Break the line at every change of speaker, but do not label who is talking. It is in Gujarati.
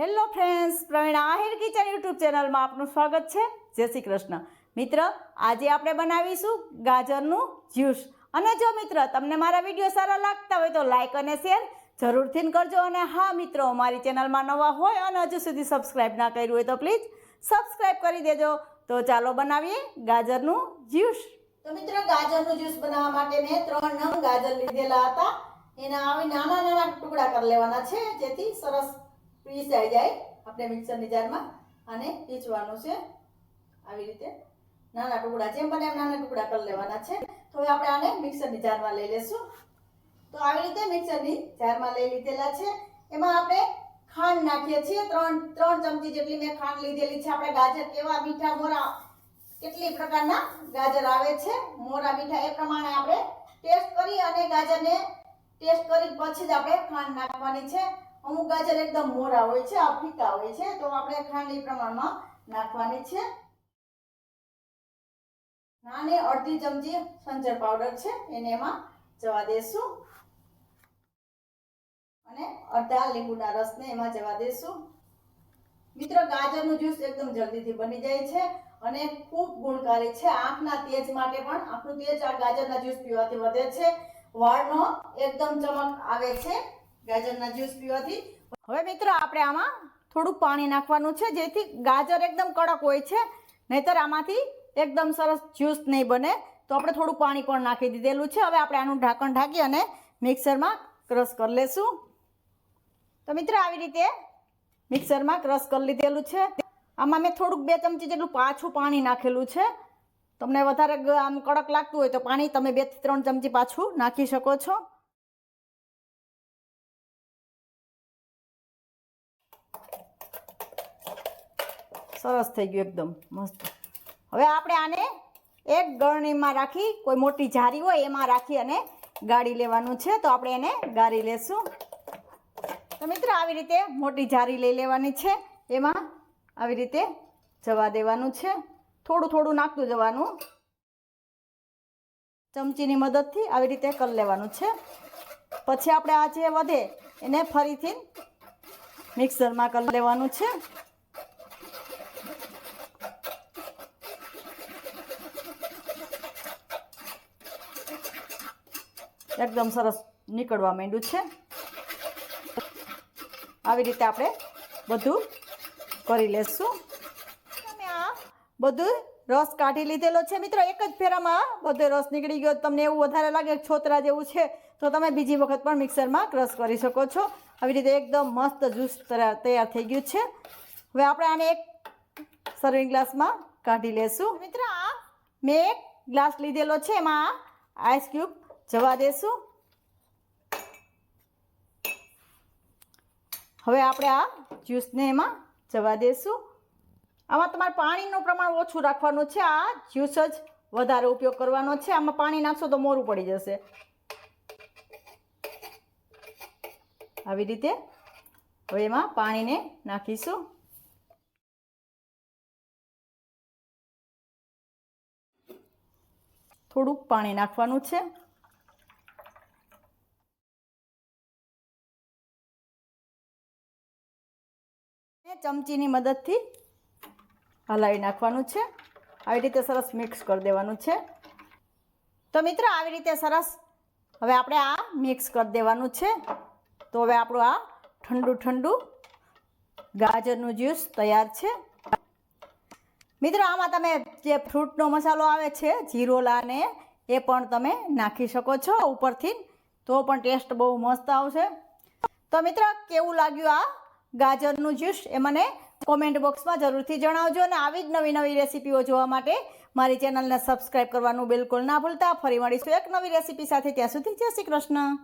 Hello friends, Pravin Ahir kitchen YouTube ચેનલમાં આપનું સ્વાગત છે. જય શ્રી કૃષ્ણ. મિત્ર, આજે આપણે બનાવીશું ગાજરનું જ્યુસ. અને જો મિત્ર, તમને મારા વીડિયો સારા લાગતા હોય તો લાઈક અને શેર જરૂરથી કરજો. અને હા, મિત્રો મારી ચેનલમાં નવા હોય અને હજુ સુધી સબસ્ક્રાઈબ ના કર્યું હોય તો પ્લીઝ સબસ્ક્રાઈબ કરી દેજો. તો ચાલો બનાવીએ ગાજરનું જ્યુસ. તો મિત્રો, ગાજરનું જ્યુસ બનાવવા માટે મેં ત્રણ નંગ ગાજર લીધેલા હતા. એના આવી નાના નાના ટુકડા કરી લેવાના છે, જેથી સરસ પીસાઈ જાય આપણે મિક્સરની જારમાં અને પીસવાનું છે. આવી રીતે નાના ટુકડા, જેમ બને એમ નાના ટુકડા કરી લેવાના છે. તો હવે આપણે આને મિક્સરની જારમાં લઈ લેશું. તો આવી રીતે મિક્સરની જારમાં લઈ લીધેલા છે. એમાં આપણે ખાંડ નાખીએ છીએ. ત્રણ ત્રણ ચમચી જેટલી મેં ખાંડ લીધેલી છે. આપણે ગાજર, કેવા મીઠા, મોરા, કેટલી પ્રકારના ગાજર આવે છે. મોરા, મીઠા, એ પ્રમાણે આપણે ટેસ્ટ કરી અને ગાજરને ટેસ્ટ કરી પછી જ આપણે ખાંડ નાખવાની છે. અમુક ગાજર એકદમ મોરા હોય છે આ ફીકા હોય છે, તો આપણે ખાંડ પ્રમાણમાં નાખવાની છે. નાની અડધી ચમચી સંચર પાવડર છે, એને એમાં જવા દેશું. અને અડધા લીંબુના રસને એમાં જવા દેશું. મિત્રો, ગાજરનું જ્યુસ એકદમ જલ્દીથી બની જાય છે અને ખૂબ ગુણકારી છે. આંખના તેજ માટે પણ આંખનું તેજ આ ગાજરના જ્યુસ પીવાથી વધે છે. વાળનો એકદમ ચમક આવે છે. ગાજરના જ્યુસ પીવાથી. હવે મિત્રો આપણે આમાં થોડું પાણી નાખવાનું છે, જેથી ગાજર એકદમ કડક હોય છે, નહીતર આમાંથી એકદમ સરસ જ્યુસ નહીં બને. તો આપણે થોડું પાણી પણ નાખી દીધેલું છે. હવે આપણે આનું ઢાંકણ ઢાંકી અને મિક્સરમાં ક્રશ કરી લેશું. તો મિત્રો આવી રીતે મિક્સરમાં ક્રશ કરી લીધેલું છે. આમાં મેં થોડુંક બે ચમચી જેટલું પાછું પાણી નાખેલું છે. તમને વધારે આમ કડક લાગતું હોય તો પાણી તમે બેથી ત્રણ ચમચી પાછું નાખી શકો છો. સરસ થઈ ગયું એકદમ, મસ્ત. હવે આપણે આને એક ગળણીમાં રાખી, કોઈ મોટી જારી હોય એમાં રાખી અને ગાળી લેવાનું છે, તો આપણે એને ગાળી લેશું. તો મિત્રો, આવી રીતે મોટી જારી લઈ લેવાની છે, એમાં આવી રીતે જવા દેવાનું છે. થોડું થોડું નાખતું જવાનું. ચમચીની મદદથી આવી રીતે કરી લેવાનું છે. પછી આપણે આ જે વધે, એને ફરીથી મિક્સરમાં કરી લેવાનું છે. એકદમ સરસ નીકળવા માંડ્યું છે. આવી રીતે આપણે બધું કરી લેશું. તમે આ બધું રસ કાઢી લીધેલો છે મિત્રો. એક જ ફેરામાં બધો રસ નીકળી ગયો. તમને એવું વધારે લાગે છોતરા જેવું છે તો તમે બીજી વખત પણ મિક્સરમાં ક્રશ કરી શકો છો. આવી રીતે એકદમ મસ્ત જ્યુસ તૈયાર થઈ ગયું છે. હવે આપણે આને એક સર્વિંગ ગ્લાસમાં કાઢી લેશું. મિત્રો આ મેં એક ગ્લાસ લીધેલો છે. એમાં આઈસ ક્યુબ જવા દેશું. હવે આપણે આ જ્યુસને એમાં જવા દેશું. આમાં તમારે પાણીનું પ્રમાણ ઓછું રાખવાનું છે. આ જ્યુસ જ વધારે ઉપયોગ કરવાનો છે. આમાં પાણી નાખશો તો મોરું પડી જશે. આવી રીતે હવે એમાં પાણીને નાખીશું. થોડુંક પાણી નાખવાનું છે. ને ચમચીની મદદથી હલાવી નાખવાનું છે. આવી રીતે સરસ મિક્સ કરી દેવાનું છે. તો મિત્રો, આવી રીતે સરસ હવે આપણે આ મિક્સ કરી દેવાનું છે. તો હવે આપણું આ ઠંડુ ઠંડુ ગાજરનું જ્યુસ તૈયાર છે. મિત્રો, આમાં તમે જે ફ્રૂટનો મસાલો આવે છે જીરોલાને એ પણ તમે નાખી શકો છો ઉપરથી. તો પણ ટેસ્ટ બહુ મસ્ત આવશે. તો મિત્રો, કેવું લાગ્યું આ ગાજરનું જ્યુસ એ મને કોમેન્ટ બોક્સમાં જરૂરથી જણાવજો અને આવી જ નવી નવી રેસીપીઓ જોવા માટે મારી ચેનલને સબસ્ક્રાઈબ કરવાનું બિલકુલ ના ભૂલતા. ફરી મળીશું એક નવી રેસીપી સાથે. ત્યાં સુધી જય શ્રી કૃષ્ણ.